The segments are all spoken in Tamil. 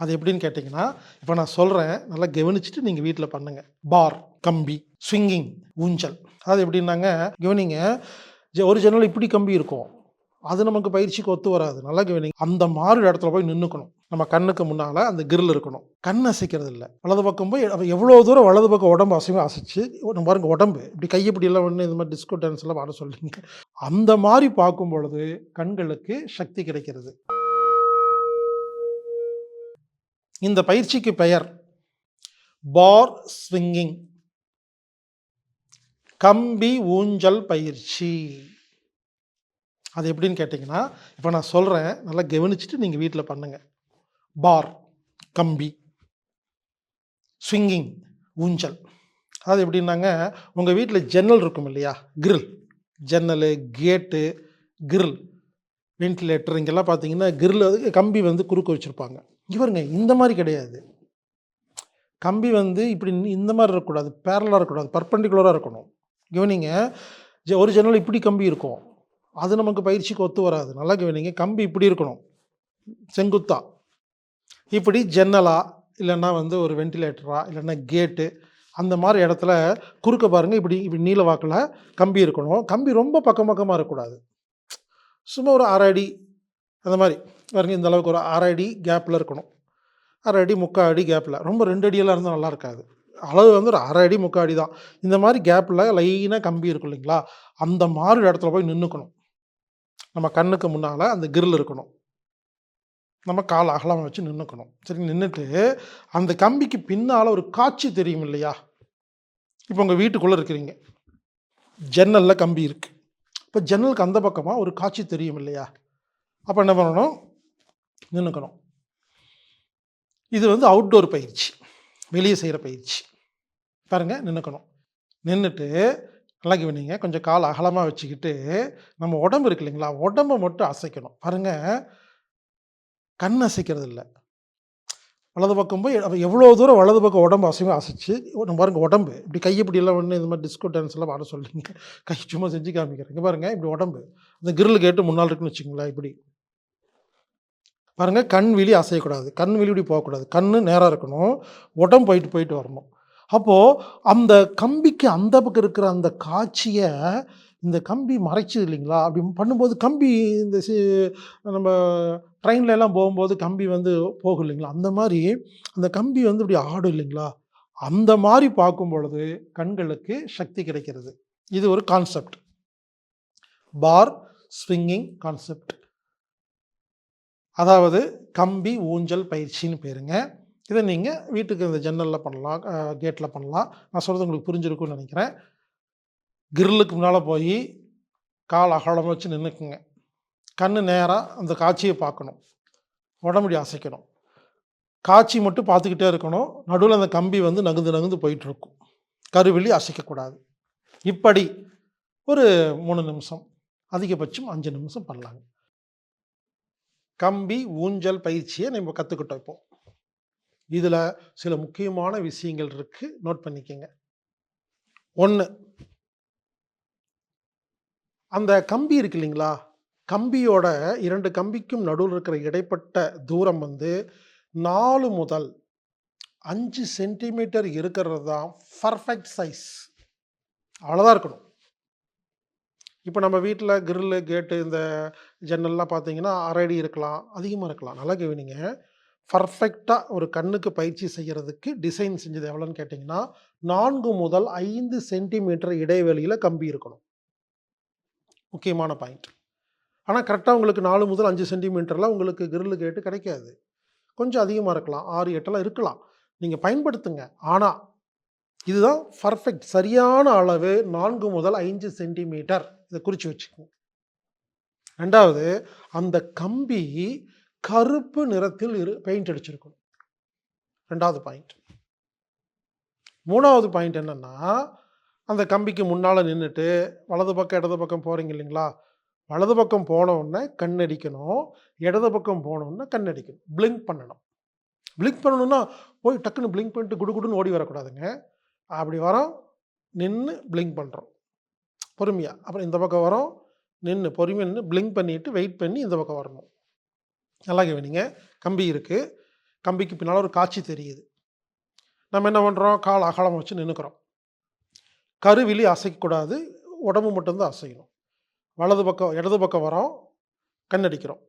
அது எப்படின்னு கேட்டிங்கன்னா இப்போ நான் சொல்கிறேன் நல்லா கவனிச்சுட்டு நீங்கள் வீட்டில் பண்ணுங்கள் பார் கம்பி ஸ்விங்கிங் ஊஞ்சல். அது எப்படின்னாங்க கவனிங்க ஒரு ஜன்னல் இப்படி கம்பி இருக்கும். அது நமக்கு பயிற்சிக்கு ஒத்து வராது. நல்லா கவனிங்க. அந்த மாதிரி இடத்துல போய் நின்றுக்கணும் நம்ம கண்ணுக்கு முன்னால் அந்த கிரில் இருக்கணும். கண் அசைக்கிறது இல்லை வலது பக்கம் போய் எவ்வளோ தூரம் வலது பக்கம் உடம்பு அசைவம் அசைச்சு நம்ம பாருங்க உடம்பு. இப்படி கை இப்படி எல்லாம் ஒன்று இந்த மாதிரி டிஸ்கோ டான்ஸ் எல்லாம் ஆட சொல்றீங்க அந்த மாதிரி பார்க்கும் பொழுது கண்களுக்கு சக்தி கிடைக்கிறது. இந்த பயிற்சிக்கு பெயர் பார் ஸ்விங்கிங். கம்பி ஊஞ்சல் பயிற்சி. அது எப்படின்னு கேட்டிங்கன்னா இப்போ நான் சொல்கிறேன் நல்லா கவனிச்சுட்டு நீங்கள் வீட்டில் பண்ணுங்கள் பார் கம்பி ஸ்விங்கிங் ஊஞ்சல். அது எப்படின்னாங்க உங்கள் வீட்டில் ஜன்னல் இருக்கும் இல்லையா? கிரில். ஜன்னல் கேட்டு கிரில். வென்டிலேட்டர் இங்கெல்லாம் பார்த்தீங்கன்னா கிரில் வந்து கம்பி வந்து குறுக்க வச்சுருப்பாங்க. இங்க பாருங்க இந்த மாதிரி கிடையாது. கம்பி வந்து இப்படி இந்த மாதிரி இருக்கக்கூடாது. பேரலாக இருக்கக்கூடாது. பர்பண்டிகுலராக இருக்கணும். கவனிங்க ஒரு ஜன்னல் இப்படி கம்பி இருக்கும். அது நமக்கு பயிற்சிக்கு ஒத்து வராது. நல்லா கவனிங்க கம்பி இப்படி இருக்கணும். செங்குத்தா. இப்படி ஜன்னலா இல்லைன்னா வந்து ஒரு வென்டிலேட்டரா இல்லைன்னா கேட்டு அந்த மாதிரி இடத்துல குறுக்க பாருங்கள் இப்படி இப்படி நீல வாக்கில் கம்பி இருக்கணும். கம்பி ரொம்ப பக்கம் பக்கமாக இருக்கக்கூடாது. சும்மா ஒரு அரை அடி அந்த மாதிரி. பாருங்க இந்த அளவுக்கு ஒரு அரை அடி கேப்பில் இருக்கணும். அரை அடி முக்கால் அடி கேப்பில் ரொம்ப ரெண்டு அடியெல்லாம் இருந்தால் நல்லா இருக்காது. அளவு வந்து ஒரு அரை அடி முக்கால் அடி தான். இந்த மாதிரி கேப்பில் லைனாக கம்பி இருக்கும் இல்லைங்களா? அந்த மாதிரி இடத்துல போய் நின்றுக்கணும் நம்ம கண்ணுக்கு முன்னால் அந்த கிரில் இருக்கணும். நம்ம கால் அகலமாக வச்சு நின்றுக்கணும் சரி நின்றுட்டு அந்த கம்பிக்கு பின்னால் ஒரு காட்சி தெரியும் இல்லையா? இப்போ உங்கள் வீட்டுக்குள்ளே இருக்கிறீங்க. ஜன்னலில் கம்பி இருக்குது இப்போ ஜன்னலுக்கு அந்த பக்கமாக ஒரு காட்சி தெரியும் இல்லையா? அப்போ என்ன பண்ணணும்? நின்றுக்கணும் இது வந்து அவுட்டோர் பயிற்சி. வெளியே செய்கிற பயிற்சி. பாருங்கள் நின்றுக்கணும் நின்றுட்டு நல்லா கவனிங்க கொஞ்சம் கால் அகலமாக வச்சுக்கிட்டு நம்ம உடம்பு இருக்கு இல்லைங்களா? உடம்பை மட்டும் அசைக்கணும். பாருங்கள் கண் அசைக்கிறது இல்லை. வலது பக்கம் போய் எவ்வளோ தூரம் வலது பக்கம் உடம்பு அசைவம் அசைச்சு நம்ம பாருங்கள் உடம்பு. இப்படி கையை இப்படி எல்லாம் ஒன்று இந்த மாதிரி டிஸ்கோ டான்ஸ் எல்லாம் ஆட சொல்றீங்க. கை சும்மா செஞ்சு காமிக்கிறேன் இங்கே பாருங்கள் இப்படி உடம்பு. அந்த கிரில் கேட்டு முன்னால் இருக்குன்னு வச்சுங்களேன் இப்படி. பாருங்கள் கண் விழி அசையக்கூடாது. கண் விழி இப்படி போகக்கூடாது. கண் நேராக இருக்கணும். உடம்பு போயிட்டு போயிட்டு வரணும். அப்போது அந்த கம்பிக்கு அந்த பக்கம் இருக்கிற அந்த காட்சியை இந்த கம்பி மறைச்சது இல்லைங்களா? அப்படி பண்ணும்போது கம்பி இந்த சி- நம்ம ட்ரெயின்ல எல்லாம் போகும்போது கம்பி வந்து போகும் இல்லைங்களா? அந்த மாதிரி அந்த கம்பி வந்து இப்படி ஆடும் இல்லைங்களா? அந்த மாதிரி பார்க்கும் பொழுது கண்களுக்கு சக்தி கிடைக்கிறது. இது ஒரு கான்செப்ட் பார் ஸ்விங்கிங் கான்செப்ட் அதாவது கம்பி ஊஞ்சல் பயிற்சின்னு பேருங்க. இதை நீங்கள் வீட்டுக்கு இந்த ஜன்னலில் பண்ணலாம் கேட்டில் பண்ணலாம். நான் சொல்கிறது உங்களுக்கு புரிஞ்சிருக்கும்னு நினைக்கிறேன். கிரில்லுக்கு முன்னால் போய் கால் அகலம் வச்சு நின்றுக்குங்க கண் நேராக அந்த காட்சியை பார்க்கணும். உடம்புடி அசைக்கணும். காட்சி மட்டும் பார்த்துக்கிட்டே இருக்கணும். நடுவில் அந்த கம்பி வந்து நகுந்து நகுந்து போயிட்டுருக்கும். கருவெளி அசைக்கக்கூடாது. இப்படி ஒரு மூணு நிமிஷம் அதிகபட்சம் அஞ்சு நிமிஷம் பண்ணலாங்க. கம்பி ஊஞ்சல் பயிற்சியை நம்ம கற்றுக்கிட்டோம் இப்போ. இதில் சில முக்கியமான விஷயங்கள் இருக்குது நோட் பண்ணிக்கங்க. ஒன்று அந்த கம்பி இருக்கு இல்லைங்களா? கம்பியோட இரண்டு கம்பிக்கும் நடுவில் இருக்கிற இடைப்பட்ட தூரம் வந்து நாலு முதல் அஞ்சு சென்டிமீட்டர் இருக்கிறது தான் பர்ஃபெக்ட் சைஸ் அவ்வளோதான் இருக்கணும். இப்போ நம்ம வீட்டில் கிரில்லு கேட்டு இந்த ஜன்னல்லாம் பார்த்தீங்கன்னா அரை இருக்கலாம் அதிகமாக இருக்கலாம். நல்லா கவனிங்க. பர்ஃபெக்டாக ஒரு கண்ணுக்கு பயிற்சி செய்கிறதுக்கு டிசைன் செஞ்சது எவ்வளோன்னு கேட்டிங்கன்னா நான்கு முதல் ஐந்து சென்டிமீட்டர் இடைவெளியில் கம்பி இருக்கணும். முக்கியமான பாயிண்ட். ஆனால் கரெக்டாக உங்களுக்கு நாலு முதல் அஞ்சு சென்டிமீட்டரில் உங்களுக்கு கிரில் கேட்டு கிடைக்காது. கொஞ்சம் அதிகமாக இருக்கலாம். ஆறு எட்டெல்லாம் இருக்கலாம். நீங்கள் பயன்படுத்துங்க. ஆனால் இதுதான் பர்ஃபெக்ட் சரியான அளவு நான்கு முதல் ஐந்து சென்டிமீட்டர் இதை குறித்து வச்சுக்கோங்க ரெண்டாவது அந்த கம்பி கருப்பு நிறத்தில் இரு பெயிண்ட் அடிச்சிருக்கணும். ரெண்டாவது பாயிண்ட் மூணாவது பாயிண்ட் என்னன்னா அந்த கம்பிக்கு முன்னால் நின்றுட்டு வலது பக்கம் இடது பக்கம் போகிறீங்க இல்லைங்களா? வலது பக்கம் போன கண் அடிக்கணும் இடது பக்கம் போன கண் அடிக்கணும். பிளிங்க் பண்ணணும். பிளிங்க் பண்ணணும்னா போய் டக்குன்னு பிளிங்க் பண்ணிட்டு குடுகுடுன்னு ஓடி வரக்கூடாதுங்க. அப்படி வரோம் நின்று பிளிங்க் பண்ணுறோம் பொறுமையாக அப்புறம் இந்த பக்கம் வரோம் நின்று பொறுமையாக நின்று பிளிங்க் பண்ணிட்டு வெயிட் பண்ணி இந்த பக்கம் வரணும். நல்லா கவனிங்க. கம்பி இருக்குது கம்பிக்கு பின்னால் ஒரு காட்சி தெரியுது. நம்ம என்ன பண்ணுறோம் கால் அகலம் வச்சு நின்றுக்கிறோம் கருவிலி அசைக்கக்கூடாது. உடம்பு மட்டும்தான் அசையணும். வலது பக்கம் இடது பக்கம் வரோம் கண்ணடிக்கிறோம்.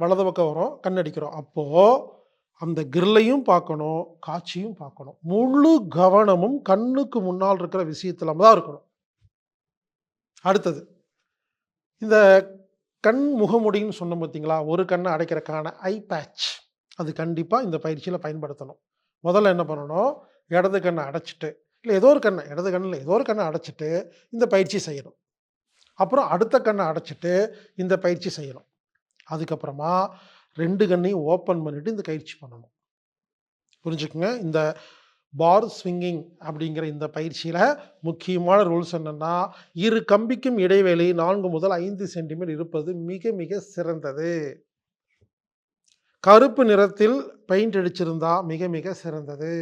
வலது பக்கம் வரோம் கண்ணடிக்கிறோம். அப்போது அந்த கிரில்லையும் பார்க்கணும் காட்சியும் பார்க்கணும். முழு கவனமும் கண்ணுக்கு முன்னால் இருக்கிற விஷயத்துல தான் இருக்கணும். அடுத்தது இந்த கண் முகமுடின்னு சொன்னோம் பார்த்தீங்களா ஒரு கண்ணை அடைக்கிறக்கான ஐ பேட்ச் அது கண்டிப்பாக இந்த பயிற்சியில் பயன்படுத்தணும். முதல்ல என்ன பண்ணணும்? இடது கண்ணை அடைச்சிட்டு இல்லை ஏதோ ஒரு கண்ணை இடது கண்ணில் ஏதோ ஒரு கண்ணை அடைச்சிட்டு இந்த பயிற்சி செய்யணும். அப்புறம் அடுத்த கண்ணை அடைச்சிட்டு இந்த பயிற்சி செய்யணும். அதுக்கப்புறமா ரெண்டு கண்ணையும் ஓப்பன் பண்ணிவிட்டு இந்த பயிற்சி பண்ணணும். புரிஞ்சுக்குங்க? இந்த பார் ஸ்விங்கிங் அப்படிங்கிற இந்த பயிற்சியில் முக்கியமான ரூல்ஸ் என்னென்னா இரு கம்பிக்கும் இடைவெளி நான்கு முதல் ஐந்து சென்டிமீட்டர் இருப்பது மிக மிக சிறந்தது. கருப்பு நிறத்தில் பெயிண்ட் அடிச்சிருந்தா மிக மிக சிறந்தது.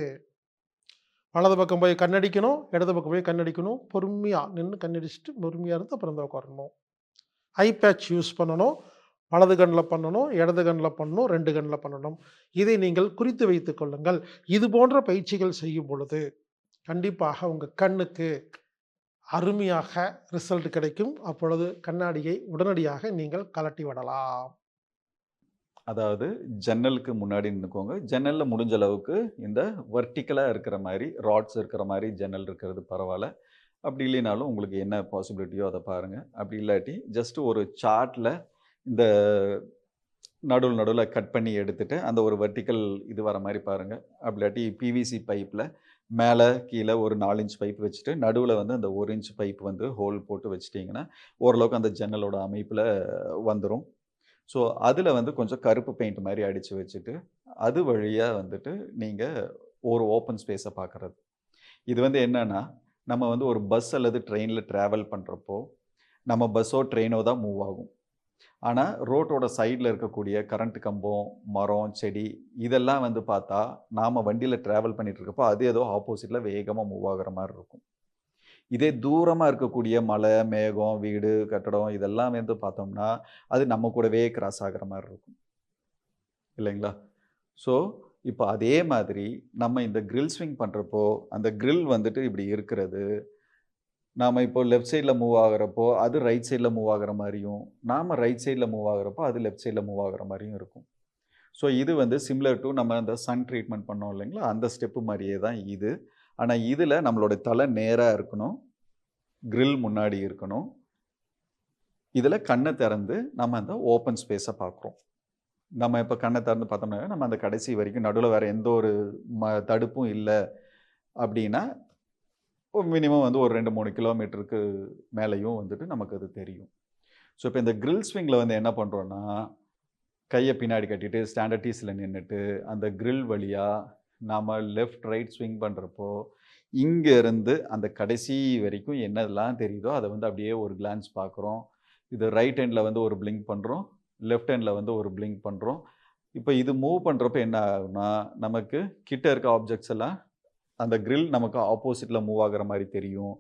வலது பக்கம் போய் கண்ணடிக்கணும் இடது பக்கம் போய் கண்ணடிக்கணும் பொறுமையாக நின்று கண்ணடிச்சுட்டு பொறுமையாக இருந்து அப்புறம் உட்காரணும் ஐ பேட்ச் யூஸ் பண்ணணும். வலது கண்ணில் பண்ணணும் இடது கண்ணில் பண்ணணும் ரெண்டு கண்ணில் பண்ணணும். இதை நீங்கள் குறித்து வைத்து கொள்ளுங்கள். இது போன்ற பயிற்சிகள் செய்யும் பொழுது கண்டிப்பாக உங்கள் கண்ணுக்கு அருமையாக ரிசல்ட் கிடைக்கும். அப்பொழுது கண்ணாடியை உடனடியாக நீங்கள் கலட்டி விடலாம். அதாவது ஜன்னலுக்கு முன்னாடி நின்றுக்கோங்க ஜன்னலில் முடிஞ்ச அளவுக்கு இந்த வர்டிக்கலாக இருக்கிற மாதிரி ராட்ஸ் இருக்கிற மாதிரி ஜன்னல் இருக்கிறது பரவாயில்ல. அப்படி இல்லைனாலும் உங்களுக்கு என்ன பாசிபிலிட்டியோ அதை பாருங்கள் அப்படி இல்லாட்டி ஜஸ்ட் ஒரு சார்ட்டில் இந்த நடுவில் நடுவில் கட் பண்ணி எடுத்துட்டு அந்த ஒரு வெர்டிக்கல் இது வர மாதிரி பாருங்கள் அப்படி இல்லாட்டி பிவிசி பைப்பில் மேலே கீழே ஒரு நாலு இன்ச் பைப் வச்சுட்டு நடுவில் வந்து அந்த ஒரு இன்ச் பைப் வந்து ஹோல் போட்டு வச்சிட்டிங்கன்னா ஓரளவுக்கு அந்த ஜன்னலோட அமைப்பில் வந்துடும் ஸோ அதில் வந்து கொஞ்சம் கருப்பு பெயிண்ட் மாதிரி அடித்து வச்சுட்டு அது வழியாக வந்துட்டு நீங்கள் ஒரு ஓப்பன் ஸ்பேஸை பார்க்குறது இது வந்து என்னென்னா நம்ம வந்து ஒரு பஸ் அல்லது ட்ரெயினில் ட்ராவல் பண்ணுறப்போ நம்ம பஸ்ஸோ ட்ரெயினோ தான் மூவ் ஆகும். ஆனால் ரோட்டோட சைடில் இருக்கக்கூடிய கரண்ட் கம்பம் மரம் செடி இதெல்லாம் வந்து பார்த்தா நாம் வண்டியில் ட்ராவல் பண்ணிகிட்ருக்கப்போ இருக்கப்போ அது ஏதோ ஆப்போசிட்டில் வேகமாக மூவ் ஆகுற மாதிரி இருக்கும். இதே தூரமாக இருக்கக்கூடிய மலை மேகம் வீடு கட்டடம் இதெல்லாம் வந்து பார்த்தோம்னா அது நம்ம கூடவே கிராஸ் ஆகுற மாதிரி இருக்கும். இல்லைங்களா? ஸோ இப்போ அதே மாதிரி நம்ம இந்த கிரில் ஸ்விங் பண்ணுறப்போ அந்த கிரில் வந்துட்டு இப்படி இருக்கிறது நாம் இப்போ லெஃப்ட் சைடில் மூவ் ஆகுறப்போ அது ரைட் சைடில் மூவ் ஆகுற மாதிரியும் நாம் ரைட் சைடில் மூவ் ஆகுறப்போ அது லெஃப்ட் சைடில் மூவ் ஆகுற மாதிரியும் இருக்கும். ஸோ இது வந்து சிம்லர் டு நம்ம அந்த சன் ட்ரீட்மெண்ட் பண்ணோம் இல்லைங்களா? அந்த ஸ்டெப்பு மாதிரியே தான் இது. ஆனால் இதில் நம்மளோட தலை நேராக இருக்கணும். க்ரில் முன்னாடி இருக்கணும். இதில் கண்ணை திறந்து நம்ம அந்த ஓப்பன் ஸ்பேஸை பார்க்குறோம். நம்ம இப்போ கண்ணை திறந்து பார்த்தோம்னா நம்ம அந்த கடைசி வரைக்கும் நடுவில் வேறு எந்த ஒரு ம தடுப்பும் இல்லை அப்படின்னா மினிமம் வந்து ஒரு ரெண்டு மூணு கிலோமீட்டருக்கு மேலேயும் வந்துட்டு நமக்கு அது தெரியும். ஸோ இப்போ இந்த கிரில் ஸ்விங்கில் வந்து என்ன பண்ணுறோன்னா கையை பின்னாடி கட்டிட்டு ஸ்டாண்டர்ட் டீஸில் நின்றுட்டு அந்த கிரில் வழியாக நாம் லெஃப்ட் ரைட் ஸ்விங் பண்ணுறப்போ இங்கேருந்து அந்த கடைசி வரைக்கும் என்னெல்லாம் தெரியுதோ அதை வந்து அப்படியே ஒரு கிளான்ஸ் பார்க்குறோம் இது ரைட் ஹேண்டில் வந்து ஒரு பிளிங்க் பண்ணுறோம் லெஃப்ட் ஹேண்டில் வந்து ஒரு பிளிங்க் பண்ணுறோம் இப்போ இது மூவ் பண்ணுறப்ப என்ன ஆகும்னா நமக்கு கிட்ட இருக்க ஆப்ஜெக்ட்ஸ் எல்லாம் அந்த கிரில் நமக்கு ஆப்போசிட்டில் மூவ் ஆகுற மாதிரி தெரியும்.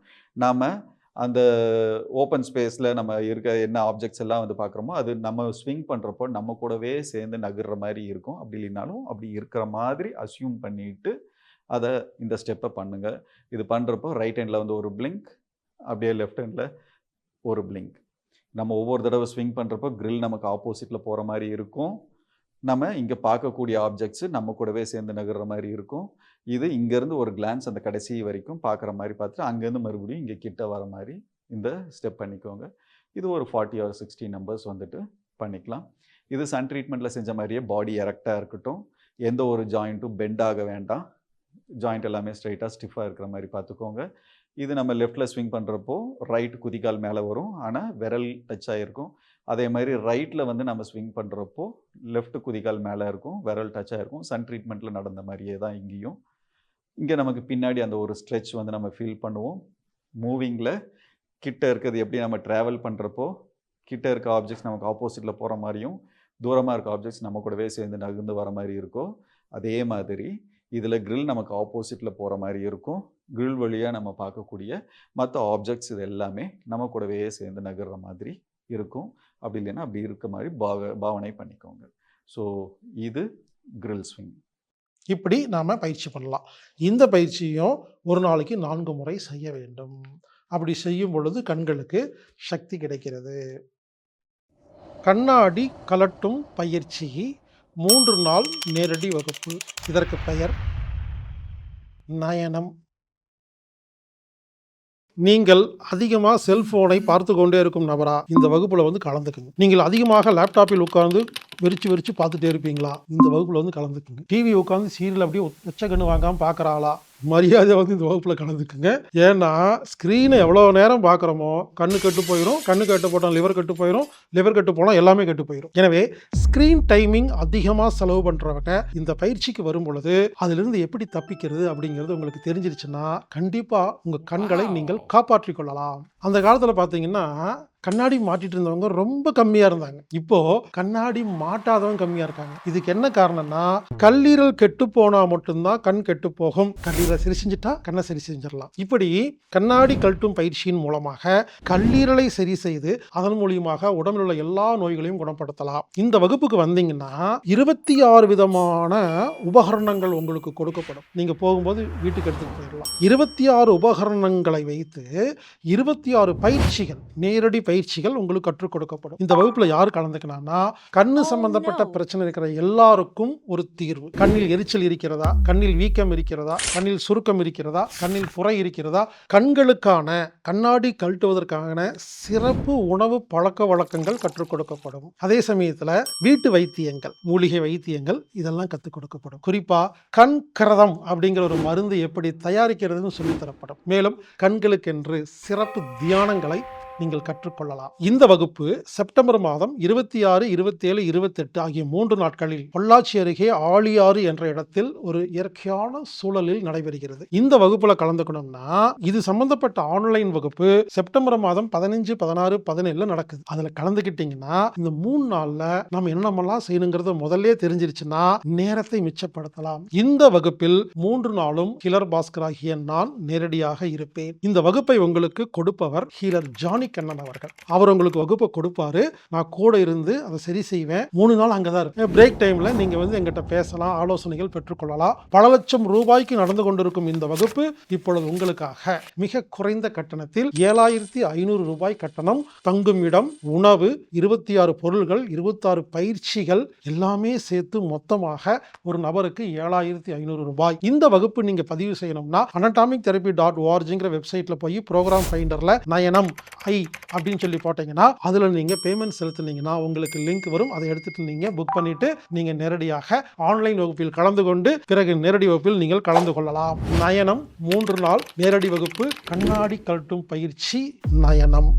நாம் அந்த ஓப்பன் ஸ்பேஸில் நம்ம இருக்க என்ன ஆப்ஜெக்ட்ஸ் எல்லாம் வந்து பார்க்குறோமோ அது நம்ம ஸ்விங் பண்ணுறப்போ நம்ம கூடவே சேர்ந்து நகர்ற மாதிரி இருக்கும். அப்படி இல்லைனாலும் அப்படி இருக்கிற மாதிரி அசியூம் பண்ணிட்டு அதை இந்த ஸ்டெப்பை பண்ணுங்கள் இது பண்ணுறப்போ ரைட் ஹேண்டில் வந்து ஒரு பிளிங்க் அப்படியே லெஃப்ட் ஹேண்டில் ஒரு பிளிங்க் நம்ம ஒவ்வொரு தடவை ஸ்விங் பண்ணுறப்போ க்ரில் நமக்கு ஆப்போசிட்டில் போகிற மாதிரி இருக்கும். நம்ம இங்கே பார்க்கக்கூடிய ஆப்ஜெக்ட்ஸு நம்ம கூடவே சேர்ந்து நகர்ற மாதிரி இருக்கும். இது இங்கேருந்து ஒரு கிளான்ஸ் அந்த கடைசி வரைக்கும் பார்க்குற மாதிரி பார்த்துட்டு அங்கேருந்து மறுபடியும் இங்கே கிட்ட வர மாதிரி இந்த ஸ்டெப் பண்ணிக்கோங்க. இது ஒரு ஃபார்ட்டி ஆர் சிக்ஸ்டி நம்பர்ஸ் வந்துட்டு பண்ணிக்கலாம். இது சன் ட்ரீட்மெண்ட்டில் செஞ்ச மாதிரியே பாடி எரக்டாக இருக்கட்டும். எந்த ஒரு ஜாயிண்ட்டும் பெண்ட் ஆக வேண்டாம். ஜாயிண்ட் எல்லாமே ஸ்ட்ரைட்டாக ஸ்டிஃபாக இருக்கிற மாதிரி பார்த்துக்கோங்க. இது நம்ம லெஃப்டில் ஸ்விங் பண்ணுறப்போ ரைட் குதிக்கால் மேலே வரும். ஆனால் விரல் டச் ஆகிருக்கும் அதே மாதிரி ரைட்டில் வந்து நம்ம ஸ்விங் பண்ணுறப்போ லெஃப்ட் குதிக்கால் மேலே இருக்கும். விரல் டச் ஆகிருக்கும் சன் ட்ரீட்மெண்ட்டில் நடந்த மாதிரியே தான் இங்கேயும் இங்கே நமக்கு பின்னாடி அந்த ஒரு ஸ்ட்ரெச் வந்து நம்ம ஃபீல் பண்ணுவோம். மூவிங்கில் கிட்ட இருக்கிறது எப்படி நம்ம ட்ராவல் பண்ணுறப்போ கிட்ட இருக்க ஆப்ஜெக்ட்ஸ் நமக்கு ஆப்போசிட்டில் போகிற மாதிரியும் தூரமாக இருக்க ஆப்ஜெக்ட்ஸ் நம்ம கூடவே சேர்ந்து நகர்ந்து வர மாதிரி இருக்கும் அதே மாதிரி இதில் க்ரில் நமக்கு ஆப்போசிட்டில் போகிற மாதிரி இருக்கும். க்ரில் வழியாக நம்ம பார்க்கக்கூடிய மற்ற ஆப்ஜெக்ட்ஸ் இது எல்லாமே நம்ம கூடவே சேர்ந்து நகர்ற மாதிரி இருக்கும். அப்படி இல்லைன்னா அப்படி இருக்க மாதிரி பாவ பாவனை பண்ணிக்கோங்க. ஸோ இது க்ரில் ஸ்விங் இப்படி நாம் பயிற்சி பண்ணலாம். இந்த பயிற்சியும் ஒரு நாளைக்கு நான்கு முறை செய்ய வேண்டும். அப்படி செய்யும் பொழுது கண்களுக்கு சக்தி கிடைக்கிறது. கண்ணாடி கலட்டும் பயிற்சி மூன்று நாள் நேரடி வகுப்பு. இதற்கு பெயர் நயனம். நீங்கள் அதிகமாக செல்போனை பார்த்து கொண்டே இருக்கும் நபரா? இந்த வகுப்பில் வந்து கலந்துக்குங்க. நீங்கள் அதிகமாக லேப்டாப்பில் உட்கார்ந்து வெறிச்சு வெறிச்சு பார்த்துட்டே இருப்பீங்களா? இந்த வகுப்பில் வந்து கலந்துக்குங்க. டிவி உட்காந்து சீரியல் அப்படியே உச்ச வாங்காமல் பார்க்குறாளா மரியாதை வந்து இந்த வகுப்பில் கலந்துக்குங்க. ஏன்னா ஸ்க்ரீனை எவ்வளோ நேரம் பார்க்குறோமோ கண்ணு கெட்டு போயிடும் கண்ணு கெட்டு போட்டால் லிவர் கெட்டு போயிடும் லிவர் கெட்டு போனால் எல்லாமே கெட்டு போயிடும் எனவே ஸ்க்ரீன் டைமிங் அதிகமாக செலவு பண்ணுறவங்க இந்த பயிற்சிக்கு வரும் பொழுது அதிலிருந்து எப்படி தப்பிக்கிறது அப்படிங்கிறது உங்களுக்கு தெரிஞ்சிருச்சுன்னா கண்டிப்பாக உங்கள் கண்களை நீங்கள் காப்பாற்றிக் கொள்ளலாம். அந்த காலத்தில் பார்த்தீங்கன்னா கண்ணாடி மாட்டிட்டு இருந்தவங்க ரொம்ப கம்மியாக இருந்தாங்க. இப்போ கண்ணாடி மாட்டாதவங்க கம்மியாக இருக்காங்க. இதுக்கு என்ன காரணம்னா கல்லீரல் கெட்டு போனா மட்டும்தான் கண் கெட்டு போகும். கல்லீரலை சரி செஞ்சுட்டா கண்ணை சரி செஞ்சிடலாம். இப்படி கண்ணாடி கழட்டும் பயிற்சியின் மூலமாக கல்லீரலை சரி செய்து அதன் மூலியமாக உடம்பில் உள்ள எல்லா நோய்களையும் குணப்படுத்தலாம். இந்த வகுப்புக்கு வந்தீங்கன்னா இருபத்தி ஆறு விதமான உபகரணங்கள் உங்களுக்கு கொடுக்கப்படும். நீங்க போகும்போது வீட்டுக்கு எடுத்துட்டு போயிடலாம். இருபத்தி ஆறு உபகரணங்களை வைத்து இருபத்தி ஆறு பயிற்சிகள் நேரடி பயிற்சிகள் உங்களுக்கு கற்றுக் கொடுக்கப்படும். இந்த வகுப்புல யார் கலந்துக்கலாம்னா கண்ணு சம்பந்தப்பட்ட பிரச்சனை இருக்கிற எல்லாருக்கும் ஒரு தீர்வு. கண்ணில் எரிச்சல் இருக்கிறதா? கண்ணில் வீக்கம் இருக்கிறதா? கண்ணில் சுருக்கம் இருக்கிறதா? கண்ணில் புறை இருக்கிறதா? கண்களுக்கான கண்ணாடி கழட்டுவதற்கான சிறப்பு உணவு பழக்க வழக்கங்கள் கற்றுக் கொடுக்கப்படும். அதே சமயத்துல வீட்டு வைத்தியங்கள் மூலிகை வைத்தியங்கள் இதெல்லாம் கற்றுக் கொடுக்கப்படும். குறிப்பா கண் கிரதம் அப்படிங்கிற ஒரு மருந்து எப்படி தயாரிக்கிறதுன்னு சொல்லித் தரப்படும். மேலும் கண்களுக்கென்று சிறப்பு தியானங்களை நீங்கள் கற்றுக்கொள்ளலாம். இந்த வகுப்பு செப்டம்பர் மாதம் இருபத்தி ஆறு இருபத்தேழு இருபத்தெட்டு ஆகிய மூன்று நாட்களில் பொள்ளாச்சி அருகே ஆழியாறு என்ற இடத்தில் ஒரு இயற்கையான சூழலில் நடைபெறுகிறது. இந்த வகுப்புல கலந்துக்கணும்னா இது சம்பந்தப்பட்ட ஆன்லைன் வகுப்பு செப்டம்பர் மாதம் பதினஞ்சு பதினாறு பதினேழுல நடக்குது. அதுல கலந்துக்கிட்டீங்கன்னா இந்த மூணு நாள்ல நம்ம என்னென்னலாம் செய்யணுங்கிறத முதல்ல தெரிஞ்சிருச்சுன்னா நேரத்தை மிச்சப்படுத்தலாம். இந்த வகுப்பில் மூன்று நாளும் ஹீலர் பாஸ்கர் ஆகிய நான் நேரடியாக இருப்பேன். இந்த வகுப்பை உங்களுக்கு கொடுப்பவர் ஹீலர் ஜானி கண்ணன் அவர்கள். அவர் உங்களுக்கு வகுப்பை கொடுப்பாரு. நான் கூட இருந்து அதை சரி செய்வேன். மூணு நாள் அங்கே தான் இருப்பேன் பிரேக் டைமில் நீங்கள் வந்து எங்கிட்ட பேசலாம் ஆலோசனைகள் பெற்றுக்கொள்ளலாம். பல லட்சம் ரூபாய்க்கு நடந்து கொண்டிருக்கும் இந்த வகுப்பு இப்பொழுது உங்களுக்காக. மிக குறைந்த கட்டணத்தில் ஏழாயிரத்தி ஐநூறு ரூபாய் கட்டணம் தங்கும் இடம் உணவு இருபத்தி ஆறு பொருள்கள் இருபத்தாறு பயிற்சிகள் எல்லாமே சேர்த்து மொத்தமாக ஒரு நபருக்கு ஏழாயிரத்தி ஐநூறு ரூபாய். இந்த வகுப்பு நீங்க பதிவு செய்யணும்னா அனடாமிக் தெரப்பி டாட் ஓஆர்ஜிங்கிற வெப்சைட்ல போய் ப்ரோக்ராம் ஃபைண்டர்ல நயனம் ஐ அப்படின்னு சொல்லி போட்டீங்கன்னா அதில் நீங்கள் பேமெண்ட் செலுத்துனீங்கன்னா உங்களுக்கு லிங்க் வரும். அதை எடுத்துட்டு நீங்கள் புக் பண்ணிட்டு நீங்கள் நேரடியாக ஆன்லைன் வகுப்பில் கலந்து கொண்டு பிறகு நேரடி வகுப்பில் நீங்கள் கலந்து கொள்ளலாம். நயனம் மூன்று நாள் நேரடி வகுப்பு கண்ணாடி கலட்டும் பயிற்சி நயனம்.